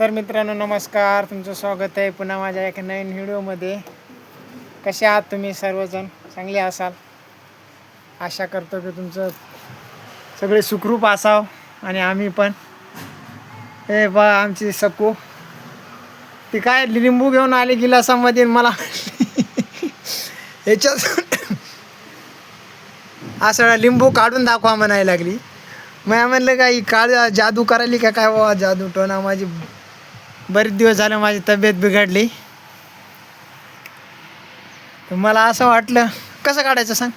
तर मित्रांनो नमस्कार. तुमचं स्वागत आहे पुन्हा माझ्या एका नवीन व्हिडिओमध्ये. कसे आहात तुम्ही सर्वजण? चांगले असाल? आशा करतो की तुमचं सगळे सुखरूप असाव आणि आम्ही पण. हे बा आमची सकू. ती काय लिंबू घेऊन आली गिलासामध्ये मला ह्याच्यात असं लिंबू काढून दाखवा म्हणायला लागली. मग म्हणलं काही काळ जादू करायली का काय? बाबा जादू टोना माझी बरेच दिवस झाले माझी तब्येत बिघडली. तर मला असं वाटलं कसं काढायचं सांग?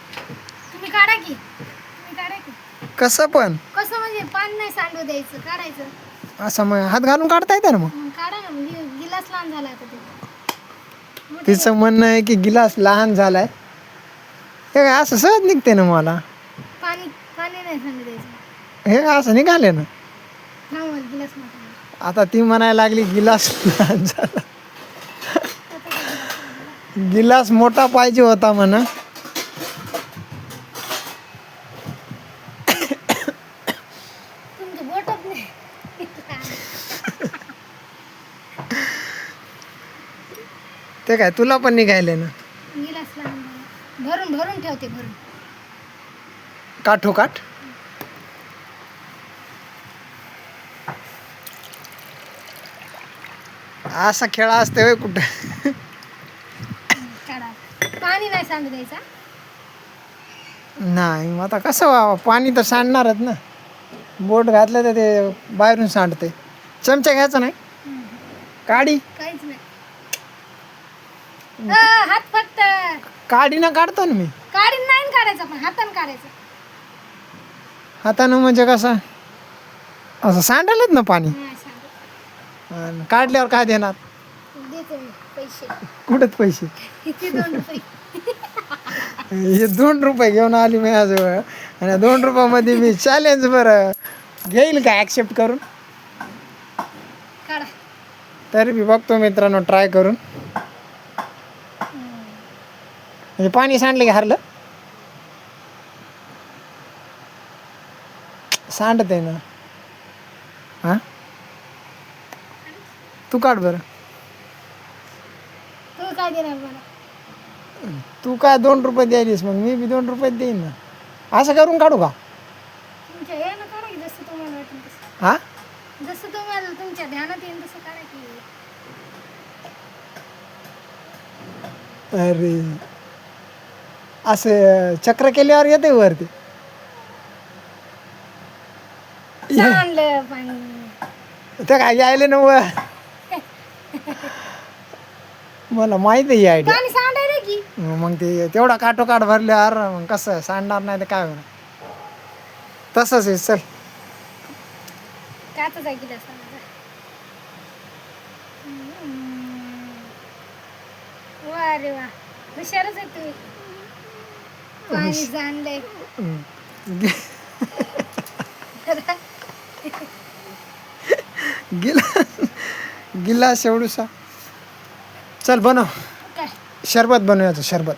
तुम्ही काढा की. तुम्ही काढा की. कसं पण? कसं म्हणजे नाही सांडू द्यायचं काढायचं. असं मग हात घालून काढता येतं ना मग? मग काढा ना म्हणजे गिलास लहान झाला आता ते. तिचं म्हणणं आहे की गिलास लहान झालाय. हे काय असं सहज निघते ना मला? पाणी पाणी नाही सांडू द्यायचं. हे असं निघाले ना. गिलास मोठा. आता ती म्हणायला लागली गिलास गिलास मोठा पाहिजे होता म्हणा. ते काय तुला पण निघायले ना? भरून भरून ठेवते भरून. काठोकाठ? असा खेळा असते होय कुठं? काढा. पाणी नाही सांडू द्यायचा नाही मग आता कसं व्हावं पाणी तर सांडणारच ना. बोट घातलं तर ते बाहेरून सांडते चमचा घ्यायचा नाही? काडी काहीच नाही. अं, हात फक्त. काडीनं काढतो ना मी. काढीन नाही ना काढायचं पण हातानं काढायचं. हातानं म्हणजे कसं? असं सांडालच ना पाणी. आणि काढल्यावर काय देणार? देते मी पैसे. कुठेच पैसे? किती दोन रुपये. हे दोन रुपये घेऊन आली माझ्याजवळ. आणि दोन रुपयामध्ये मी चॅलेंज बरं. घेईल का ॲक्सेप्ट करून? काढा. तरी मी बघतो मित्रांनो ट्राय करून. म्हणजे पाणी सांडलं की हरलं? सांडत आहे ना. तू काढ बरं. तुम्ही काय देणार मला? तू काय दोन रुपये द्यायलीस मग मी बी दोन रुपये देईन ना. असं करून काढू का? तुमच्या हे ना काढा की जसं तुम्हाला वाटेल तसं. हां? जसं तुम्हाला तुमच्या ध्यानात येईल तसं काढा की अरे. असं चक्र केल्यावर येते वरती. पाणी. ते काय यायले ना वर मला माहीत आहे आयडिया पाणी सांडायला की? मग ते तेवढा काठोकाठ भरल्यावर मग कसं? सांडणार नाही तर काय होणार? तसंच आहे चल. काच आहे की तसं वा रे वा. हुशारच आहे तुम्ही पाणी सांडलंय. Glass glass एवढूसा. चल बनव. शरबत बनवूयाचं शरबत.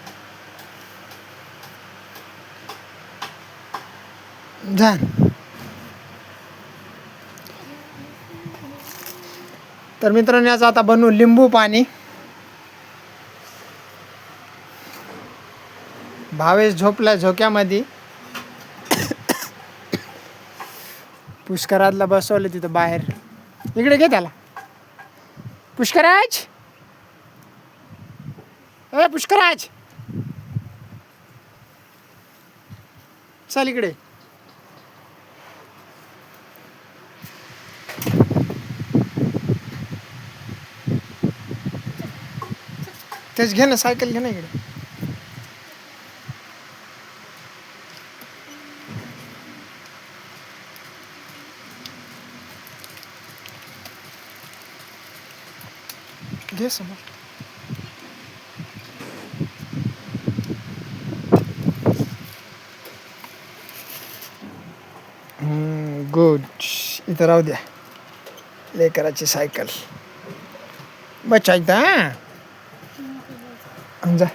जा तर मित्रांनो याचं आता बनवू लिंबू पाणी. भावेश झोपला झोक्यामध्ये. पुष्करातला बसवलं तिथं बाहेर. इकडे घे त्याला. पुष्कराज! ए पुष्कराज. चल इकडे. तेच घे ना सायकल घे ना इकडे. घे समोर. गुड इथं राहू द्या. लेकराची सायकल बचायता हां. जा.